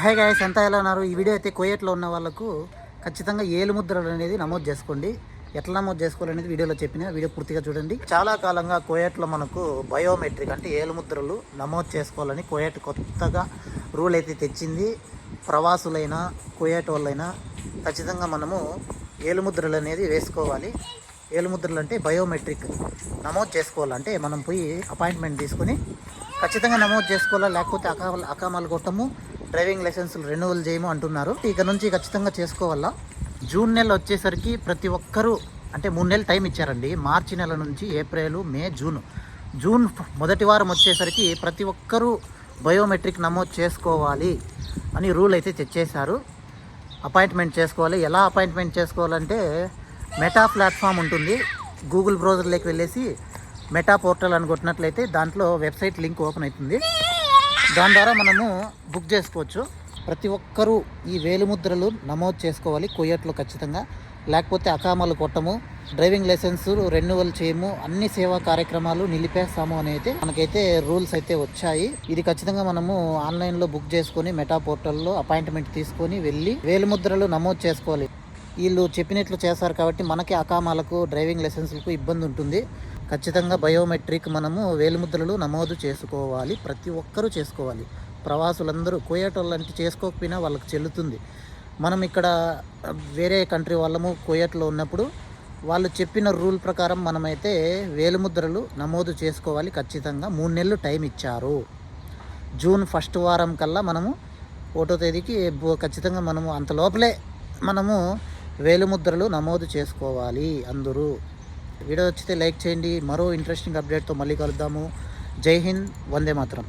Hi guys ఎంత ఎలా ఉన్నారు? ఈ వీడియో అయితే కోయట్లో ఉన్న వాళ్ళకు ఖచ్చితంగా ఏలు ముద్రలు అనేది నమోదు చేసుకోండి. ఎట్లా నమోదు చేసుకోవాలనేది వీడియోలో చెప్పిన వీడియో పూర్తిగా చూడండి. చాలా కాలంగా కోయట్లో మనకు బయోమెట్రిక్ అంటే ఏలు ముద్రలు నమోదు చేసుకోవాలని కోయట్ కొత్తగా రూల్ అయితే తెచ్చింది. ప్రవాసులైనా కోయట్ వాళ్ళైనా ఖచ్చితంగా మనము ఏలు ముద్రలు అనేది వేసుకోవాలి. ఏలు ముద్రలు అంటే బయోమెట్రిక్. నమోదు చేసుకోవాలంటే మనం పోయి అపాయింట్మెంట్ తీసుకుని ఖచ్చితంగా నమోదు చేసుకోవాలా? లేకపోతే అకామ అకామాలు కొట్టము? డ్రైవింగ్ లైసెన్సులు రెన్యువల్ చేయము అంటున్నారు. ఇక నుంచి ఖచ్చితంగా చేసుకోవాలా? జూన్ నెల వచ్చేసరికి ప్రతి ఒక్కరూ అంటే మూడు నెలలు టైం ఇచ్చారండి. మార్చి నెల నుంచి ఏప్రిల్ మే జూన్. జూన్ మొదటి వారం వచ్చేసరికి ప్రతి ఒక్కరూ బయోమెట్రిక్ నమోదు చేసుకోవాలి అని రూల్ అయితే తెచ్చేశారు. అపాయింట్మెంట్ చేసుకోవాలి. ఎలా అపాయింట్మెంట్ చేసుకోవాలంటే మెటా ప్లాట్ఫామ్ ఉంటుంది. గూగుల్ బ్రౌజర్లోకి వెళ్ళేసి మెటా పోర్టల్ అని కొట్టినట్లయితే దాంట్లో వెబ్సైట్ లింక్ ఓపెన్ అవుతుంది. దాని ద్వారా మనము బుక్ చేసుకోవచ్చు. ప్రతి ఒక్కరూ ఈ వేలిముద్రలు నమోదు చేసుకోవాలి కొయ్యట్లో ఖచ్చితంగా. లేకపోతే అకామాలు కొట్టము డ్రైవింగ్ లైసెన్స్ రెన్యువల్ చేయము అన్ని సేవా కార్యక్రమాలు నిలిపేస్తాము అని అయితే మనకైతే రూల్స్ అయితే వచ్చాయి. ఇది ఖచ్చితంగా మనము ఆన్లైన్లో బుక్ చేసుకొని మెటా పోర్టల్లో అపాయింట్మెంట్ తీసుకొని వెళ్ళి వేలిముద్రలు నమోదు చేసుకోవాలి. వీళ్ళు చెప్పినట్లు చేస్తారు కాబట్టి మనకి అకామాలకు డ్రైవింగ్ లైసెన్స్లకు ఇబ్బంది ఉంటుంది. ఖచ్చితంగా బయోమెట్రిక్ మనము వేలిముద్రలు నమోదు చేసుకోవాలి ప్రతి ఒక్కరూ చేసుకోవాలి. ప్రవాసులందరూ కోయేటోళ్ళంటే చేసుకోకపోయినా వాళ్ళకి చెల్లుతుంది. మనం ఇక్కడ వేరే కంట్రీ వాళ్ళము కోయట్లో ఉన్నప్పుడు వాళ్ళు చెప్పిన రూల్ ప్రకారం మనమైతే వేలిముద్రలు నమోదు చేసుకోవాలి ఖచ్చితంగా. మూడు నెలలు టైం ఇచ్చారు. జూన్ ఫస్ట్ వారం కల్లా మనము ఒకటో తేదీకి ఖచ్చితంగా మనము అంత లోపలే మనము వేలిముద్రలు నమోదు చేసుకోవాలి అందరూ. వీడియో వచ్చితే లైక్ చేయండి. మరో ఇంట్రెస్టింగ్ అప్డేట్తో మళ్ళీ కలుద్దాము. జై హింద్. వందే మాత్రం.